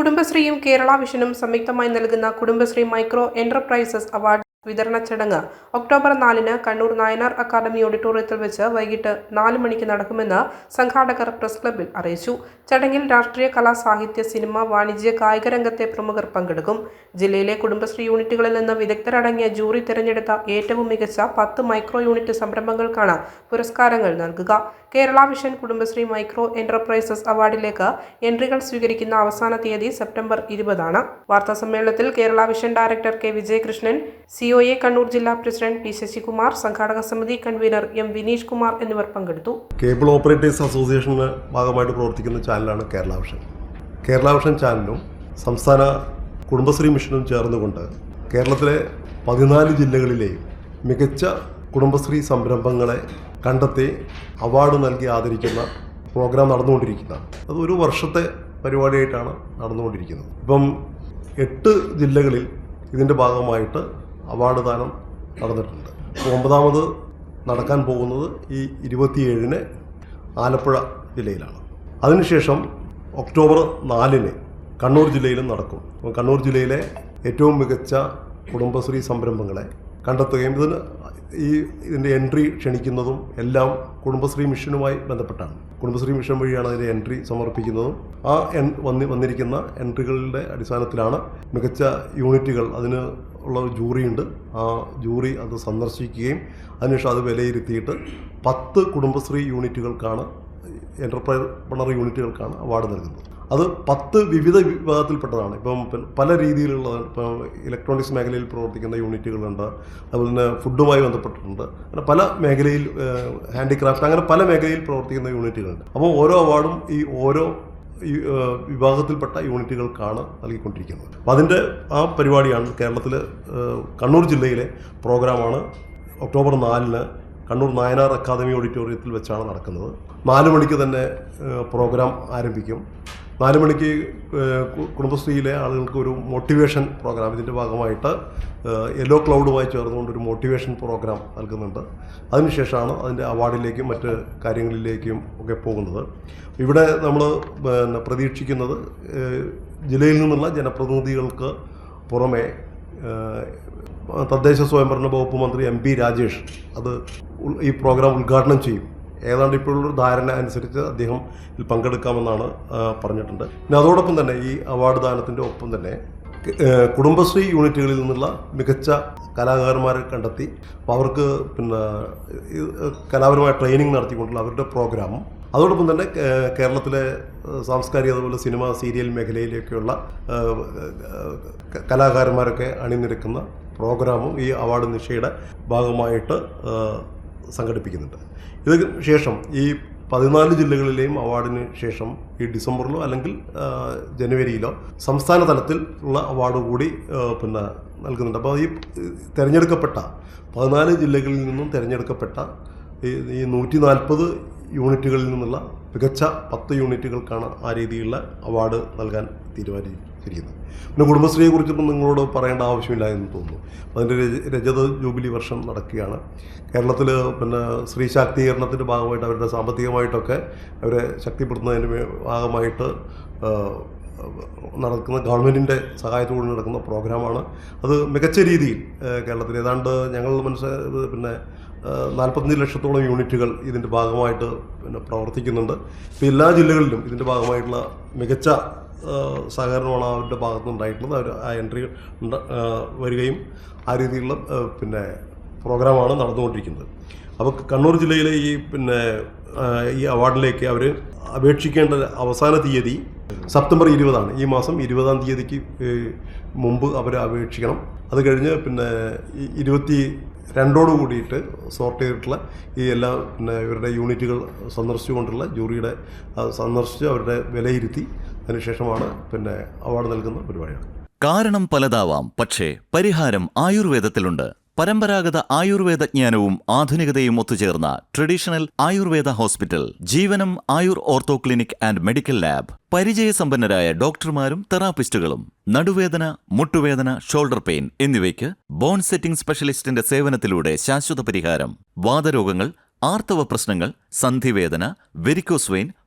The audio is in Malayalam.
കുടുംബശ്രീയും കേരള വിഷനും സംയുക്തമായി നൽകുന്ന കുടുംബശ്രീ മൈക്രോ എന്റർപ്രൈസസ് അവാർഡ് വിതരണ ചടങ്ങ്. ഒക്ടോബർ നാലിന് കണ്ണൂർ നായനാർ അക്കാദമി ഓഡിറ്റോറിയത്തിൽ വെച്ച് വൈകിട്ട് നാല് മണിക്ക് നടക്കുമെന്ന് സംഘാടകർ പ്രസ് ക്ലബ്ബിൽ അറിയിച്ചു. ചടങ്ങിൽ രാഷ്ട്രീയ കലാ സാഹിത്യ സിനിമ വാണിജ്യ കായിക രംഗത്തെ പ്രമുഖർ പങ്കെടുക്കും. ജില്ലയിലെ കുടുംബശ്രീ യൂണിറ്റുകളിൽ നിന്ന് വിദഗ്ധരടങ്ങിയ ജൂറി തിരഞ്ഞെടുത്ത ഏറ്റവും മികച്ച പത്ത് മൈക്രോ യൂണിറ്റ് സംരംഭങ്ങൾക്കാണ് പുരസ്കാരങ്ങൾ നൽകുക. Kerala vision Kudumbashree micro enterprises അവാർഡിലേക്ക് എൻട്രികൾ സ്വീകരിക്കുന്ന അവസാന തീയതി സെപ്റ്റംബർ ഇരുപതാണ്. വാർത്താ സമ്മേളനത്തിൽ Kerala vision director K Vijayakrishnan COA Kannur ജില്ലാ പ്രസിഡന്റ് പി ശശികുമാർ സംഘാടക സമിതി കൺവീനർ എം വിനീഷ് കുമാർ എന്നിവർ പങ്കെടുത്തു. കേബിൾ ഓപ്പറേറ്റേഴ്സ് അസോസിയേഷന് ഭാഗമായിട്ട് പ്രവർത്തിക്കുന്ന ചാനലാണ് കേരള വിഷൻ കേരള വിഷൻ ചാനലും സംസ്ഥാന കുടുംബശ്രീ മിഷനും ചേർന്നുകൊണ്ട് കേരളത്തിലെ പതിനാല് ജില്ലകളിലെയും മികച്ച കുടുംബശ്രീ സംരംഭങ്ങളെ കണ്ടെത്തി അവാർഡ് നൽകി ആദരിക്കുന്ന പ്രോഗ്രാം നടന്നുകൊണ്ടിരിക്കുന്ന. അത് ഒരു വർഷത്തെ പരിപാടിയായിട്ടാണ് നടന്നുകൊണ്ടിരിക്കുന്നത്. ഇപ്പം എട്ട് ജില്ലകളിൽ ഇതിന്റെ ഭാഗമായിട്ട് അവാർഡ് ദാനം നടന്നിട്ടുണ്ട്. ഒമ്പതാമത് നടക്കാൻ പോകുന്നത് ഈ ഇരുപത്തിയേഴിന് ആലപ്പുഴ ജില്ലയിലാണ്. അതിനുശേഷം ഒക്ടോബർ നാലിന് കണ്ണൂർ ജില്ലയിലും നടക്കും. കണ്ണൂർ ജില്ലയിലെ ഏറ്റവും മികച്ച കുടുംബശ്രീ സംരംഭങ്ങളെ കണ്ടെത്തുകയും ഇതിന് ഈ ഇതിന്റെ എൻട്രി ക്ഷണിക്കുന്നതും എല്ലാം കുടുംബശ്രീ മിഷനുമായി ബന്ധപ്പെട്ടാണ്. കുടുംബശ്രീ മിഷൻ വഴിയാണ് അതിന്റെ എൻട്രി സമർപ്പിക്കുന്നതും. ആ എൻ വന്നി വന്നിരിക്കുന്ന എൻട്രികളുടെ അടിസ്ഥാനത്തിലാണ് മികച്ച യൂണിറ്റുകൾ അതിന് ഉള്ള ഒരു ജൂറിയുണ്ട്. ആ ജൂറി അത് സന്ദർശിക്കുകയും അതിനുശേഷം അത് വിലയിരുത്തിയിട്ട് പത്ത് കുടുംബശ്രീ യൂണിറ്റുകൾക്കാണ് എന്റർപ്രണർ യൂണിറ്റുകൾക്കാണ് അവാർഡ് നൽകുന്നത്. അത് പത്ത് വിവിധ വിഭാഗത്തിൽപ്പെട്ടതാണ്. ഇപ്പം പല രീതിയിലുള്ള ഇപ്പം ഇലക്ട്രോണിക്സ് മേഖലയിൽ പ്രവർത്തിക്കുന്ന യൂണിറ്റുകളുണ്ട്. അതുപോലെ തന്നെ ഫുഡുമായി ബന്ധപ്പെട്ടിട്ടുണ്ട്. അങ്ങനെ പല മേഖലയിൽ ഹാൻഡിക്രാഫ്റ്റ് അങ്ങനെ പല മേഖലയിൽ പ്രവർത്തിക്കുന്ന യൂണിറ്റുകളുണ്ട്. അപ്പോൾ ഓരോ അവാർഡും ഈ ഓരോ വിഭാഗത്തിൽപ്പെട്ട യൂണിറ്റുകൾക്കാണ് നൽകിക്കൊണ്ടിരിക്കുന്നത്. അപ്പോൾ അതിന്റെ ആ പരിപാടിയാണ് കേരളത്തിൽ കണ്ണൂർ ജില്ലയിലെ പ്രോഗ്രാമാണ് ഒക്ടോബർ നാലിന് കണ്ണൂർ നായനാർ അക്കാദമി ഓഡിറ്റോറിയത്തിൽ വെച്ചാണ് നടക്കുന്നത്. നാല് മണിക്ക് തന്നെ പ്രോഗ്രാം ആരംഭിക്കും. നാല് മണിക്ക് കുടുംബശ്രീയിലെ ആളുകൾക്ക് ഒരു മോട്ടിവേഷൻ പ്രോഗ്രാം. ഇതിന്റെ ഭാഗമായിട്ട് യെല്ലോ ക്ലൗഡുമായി ചേർന്നുകൊണ്ട് ഒരു മോട്ടിവേഷൻ പ്രോഗ്രാം നൽകുന്നുണ്ട്. അതിനുശേഷമാണ് അതിന്റെ അവാർഡിലേക്കും മറ്റ് കാര്യങ്ങളിലേക്കും ഒക്കെ പോകുന്നത്. ഇവിടെ നമ്മൾ പിന്നെ പ്രതീക്ഷിക്കുന്നത് ജില്ലയിൽ നിന്നുള്ള ജനപ്രതിനിധികൾക്ക് പുറമെ തദ്ദേശ സ്വയംഭരണ വകുപ്പ് മന്ത്രി എം പി രാജേഷ് അത് ഈ പ്രോഗ്രാം ഉദ്ഘാടനം ചെയ്യും. ഏതാണ്ട് ഇപ്പോഴുള്ള ധാരണ അനുസരിച്ച് അദ്ദേഹം ഇതിൽ പങ്കെടുക്കാമെന്നാണ് പറഞ്ഞിട്ടുണ്ട്. പിന്നെ അതോടൊപ്പം തന്നെ ഈ അവാർഡ് ദാനത്തിന്റെ ഒപ്പം തന്നെ കുടുംബശ്രീ യൂണിറ്റുകളിൽ നിന്നുള്ള മികച്ച കലാകാരന്മാരെ കണ്ടെത്തി അപ്പോൾ അവർക്ക് പിന്നെ കലാപരമായ ട്രെയിനിങ് നടത്തിക്കൊണ്ടുള്ള അവരുടെ പ്രോഗ്രാമും അതോടൊപ്പം തന്നെ കേരളത്തിലെ സാംസ്കാരിക അതുപോലെ സിനിമ സീരിയൽ മേഖലയിലേക്കുള്ള കലാകാരന്മാരൊക്കെ അണിനിരക്കുന്ന പ്രോഗ്രാമും ഈ അവാർഡ് നിശയുടെ ഭാഗമായിട്ട് സംഘടിപ്പിക്കുന്നുണ്ട്. ഇത് ശേഷം ഈ പതിനാല് ജില്ലകളിലെയും അവാർഡിന് ശേഷം ഈ ഡിസംബറിലോ അല്ലെങ്കിൽ ജനുവരിയിലോ സംസ്ഥാന തലത്തിൽ ഉള്ള അവാർഡ് കൂടി പിന്നെ നൽകുന്നുണ്ട്. അപ്പോൾ ഈ തിരഞ്ഞെടുക്കപ്പെട്ട പതിനാല് ജില്ലകളിൽ നിന്നും തിരഞ്ഞെടുക്കപ്പെട്ട ഈ നൂറ്റി നാൽപ്പത് യൂണിറ്റുകളിൽ നിന്നുള്ള മികച്ച പത്ത് യൂണിറ്റുകൾക്കാണ് ആ രീതിയിലുള്ള അവാർഡ് നൽകാൻ തീരുമാനിച്ചിരിക്കുന്നത്. പിന്നെ കുടുംബശ്രീയെ കുറിച്ചൊന്നും നിങ്ങളോട് പറയേണ്ട ആവശ്യമില്ല എന്ന് തോന്നുന്നു. അതിന്റെ രജ- രജത ജൂബിലി വർഷം നടക്കുകയാണ്. കേരളത്തിൽ പിന്നെ സ്ത്രീ ശാക്തീകരണത്തിന്റെ ഭാഗമായിട്ട് അവരുടെ സാമ്പത്തികമായിട്ടൊക്കെ അവരെ ശക്തിപ്പെടുത്തുന്നതിന് ഭാഗമായിട്ട് നടക്കുന്ന ഗവൺമെന്റിന്റെ സഹായത്തോടെ നടക്കുന്ന പ്രോഗ്രാമാണ്. അത് മികച്ച രീതിയിൽ കേരളത്തിൽ. ഏതാണ്ട് ഞങ്ങൾ മനസ്സിലായത് പിന്നെ നാൽപ്പത്തഞ്ച് ലക്ഷത്തോളം യൂണിറ്റുകൾ ഇതിന്റെ ഭാഗമായിട്ട് പിന്നെ പ്രവർത്തിക്കുന്നുണ്ട്. ഇപ്പോൾ എല്ലാ ജില്ലകളിലും ഇതിന്റെ ഭാഗമായിട്ടുള്ള മികച്ച സഹകരണമാണ് അവരുടെ ഭാഗത്ത് ഉണ്ടായിട്ടുള്ളത് അവർ ആ എൻട്രി വരികയും ആ രീതിയിലുള്ള പിന്നെ പ്രോഗ്രാമാണ് നടന്നുകൊണ്ടിരിക്കുന്നത്. അപ്പോൾ കണ്ണൂർ ജില്ലയിലെ ഈ പിന്നെ ഈ അവാർഡിലേക്ക് അവർ അപേക്ഷിക്കേണ്ട അവസാന തീയതി സെപ്റ്റംബർ ഇരുപതാണ്. ഈ മാസം ഇരുപതാം തീയതിക്ക് മുമ്പ് അവർ അപേക്ഷിക്കണം. അത് കഴിഞ്ഞ് പിന്നെ ഇരുപത്തി രണ്ടോട് കൂടിയിട്ട് സോർട്ട് ചെയ്തിട്ടുള്ള ഈ എല്ലാ പിന്നെ ഇവരുടെ യൂണിറ്റുകൾ സന്ദർശിച്ചുകൊണ്ടുള്ള ജൂറിയുടെ സന്ദർശിച്ച് അവരുടെ വിലയിരുത്തി അതിനുശേഷമാണ് പിന്നെ അവാർഡ് നൽകുന്ന പരിപാടിയാണ്. കാരണം പലതാവാം പക്ഷേ പരിഹാരം ആയുർവേദത്തിലുണ്ട്. പരമ്പരാഗത ആയുർവേദ ജ്ഞാനവും ആധുനികതയും ഒത്തുചേർന്ന traditional Ayurveda hospital Jeevanam Ayur ortho clinic and medical lab. പരിചയസമ്പന്നരായ ഡോക്ടർമാരും തെറാപ്പിസ്റ്റുകളും നടുവേദന മുട്ടുവേദന ഷോൾഡർ പെയിൻ എന്നിവയ്ക്ക് ബോൺ സെറ്റിംഗ് സ്പെഷ്യലിസ്റ്റിന്റെ സേവനത്തിലൂടെ ശാശ്വത പരിഹാരം. വാതരോഗങ്ങൾ ആർത്തവ പ്രശ്നങ്ങൾ സന്ധിവേദന വെരിക്കോസ് വെയിൻ